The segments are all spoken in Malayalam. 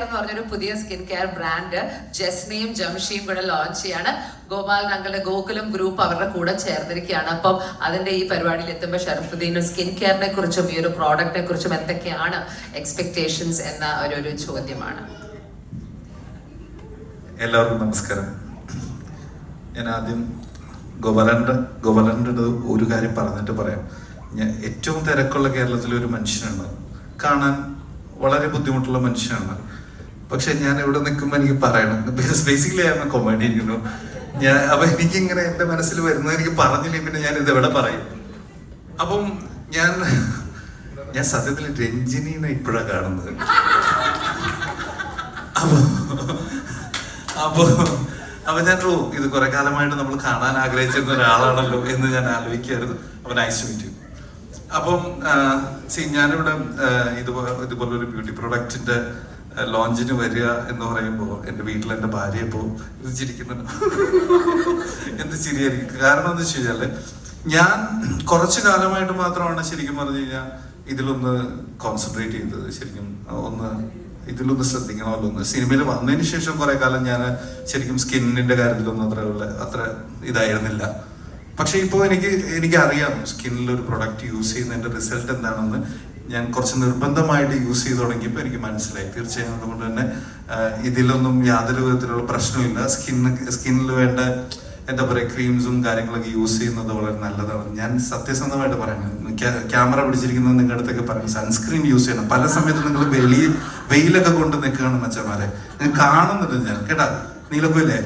എന്ന് പറഞ്ഞൊരു പുതിയ സ്കിൻ കെയർ ബ്രാൻഡ് ജസ്നയും ജംഷിയും കൂടെ ലോഞ്ച് ചെയ്യാണ്. ഗോപാൽ ഞങ്ങളുടെ ഗോകുലം ഗ്രൂപ്പ് അവരുടെ കൂടെ ചേർന്നിരിക്കുകയാണ്. അപ്പം അതിന്റെ ഈ പരിപാടിയിൽ എത്തുമ്പോൾ ഷറഫുദ്ദീനും സ്കിൻ കെയറിനെ കുറിച്ചും ഈ ഒരു പ്രോഡക്റ്റിനെ കുറിച്ചും എന്തൊക്കെയാണ് എക്സ്പെക്ടേഷൻസ് എന്ന ഒരു ഒരു ചോദ്യമാണ്. എല്ലാവർക്കും നമസ്കാരം. ഞാൻ ആദ്യം ഗോപാലന്റെ ഗോപാലന്റെ ഒരു കാര്യം പറഞ്ഞിട്ട് പറയാം. ഞാൻ ഏറ്റവും തിരക്കുള്ള കേരളത്തിലെ ഒരു മനുഷ്യനാണ്. കാണാൻ വളരെ ബുദ്ധിമുട്ടുള്ള മനുഷ്യനാണ്. പക്ഷെ ഞാൻ ഇവിടെ നിൽക്കുമ്പോൾ എനിക്ക് പറയണം. ബിക്കോസ് ബേസിക്കലി ആയിരുന്നു കൊമേഡിയൻ യുനോ ഞാൻ അപ്പൊ എനിക്കിങ്ങനെ എന്റെ മനസ്സിൽ വരുന്നത് എനിക്ക് പറഞ്ഞില്ലെങ്കിൽ പിന്നെ ഞാൻ ഇത് എവിടെ പറയും? അപ്പം ഞാൻ ഞാൻ സത്യത്തിൽ രഞ്ജിനിനെ ഇപ്പോഴാണ് കാണുന്നത്. അപ്പൊ അപ്പൊ അപ്പൊ ഞാൻ ഓ ഇത് കുറെ കാലമായിട്ട് നമ്മൾ കാണാൻ ആഗ്രഹിച്ചിരുന്ന ഒരാളാണല്ലോ എന്ന് ഞാൻ ആലോചിക്കായിരുന്നു അപ്പൊ നൈസ് മീറ്റ് അപ്പം സി ഞാനിവിടെ ഇതുപോലെ ഇതുപോലെ ഒരു ബ്യൂട്ടി പ്രൊഡക്റ്റിന്റെ ലോഞ്ചിന് വരിക എന്ന് പറയുമ്പോൾ എന്റെ വീട്ടിൽ എന്റെ ഭാര്യ ഇപ്പോൾ ഇത് ചിരിക്കുന്നുണ്ട് എന്ത് ചിരിയായിരിക്കും? കാരണം എന്താ വെച്ച് ഞാൻ കുറച്ചു കാലമായിട്ട് മാത്രമാണ് ശരിക്കും പറഞ്ഞു കഴിഞ്ഞാൽ ഇതിലൊന്ന് കോൺസെൻട്രേറ്റ് ചെയ്തത്. ശരിക്കും ഒന്ന് ഇതിലൊന്ന് ശ്രദ്ധിക്കണമല്ലോ ഒന്ന് സിനിമയിൽ വന്നതിന് ശേഷം കുറെ കാലം ഞാൻ ശരിക്കും സ്കിന്നിന്റെ കാര്യത്തിലൊന്നും അത്ര ഉള്ള അത്ര ഇതായിരുന്നില്ല. പക്ഷെ ഇപ്പോൾ എനിക്ക് എനിക്കറിയാം സ്കിന്നിൽ ഒരു പ്രൊഡക്റ്റ് യൂസ് ചെയ്യുന്നതിന്റെ റിസൾട്ട് എന്താണെന്ന്. ഞാൻ കുറച്ച് നിർബന്ധമായിട്ട് യൂസ് ചെയ്ത് തുടങ്ങിയപ്പോൾ എനിക്ക് മനസ്സിലായി. തീർച്ചയായും അതുകൊണ്ട് തന്നെ ഇതിലൊന്നും യാതൊരു വിധത്തിലുള്ള പ്രശ്നമില്ല സ്കിന്ന് സ്കിന്നിൽ വേണ്ട എന്താ പറയുക ക്രീംസും കാര്യങ്ങളൊക്കെ യൂസ് ചെയ്യുന്നത് വളരെ നല്ലതാണ്. ഞാൻ സത്യസന്ധമായിട്ട് പറയുന്നത് ക്യാമറ പിടിച്ചിരിക്കുന്നത് നിങ്ങളുടെ അടുത്തൊക്കെ പറയുന്നത് സൺസ്ക്രീം യൂസ് ചെയ്യണം. പല സമയത്തും നിങ്ങൾ വെളി വെയിലൊക്കെ കൊണ്ട് നിൽക്കുകയാണ് മച്ചന്മാരെ. നിങ്ങൾ കാണുന്നുണ്ട് ഞാൻ. കേട്ടാ? നീലപ്പോയില്ലേ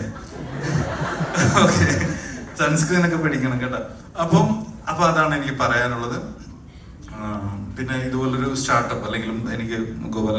ഓക്കെ. സൺസ്ക്രീൻ ഒക്കെ പിടിക്കണം കേട്ടാ. അപ്പം അപ്പൊ അതാണ് എനിക്ക് പറയാനുള്ളത്. പിന്നെ ഇതുപോലൊരു സ്റ്റാർട്ടപ്പ് അല്ലെങ്കിൽ എനിക്ക് ഗോപാലൻ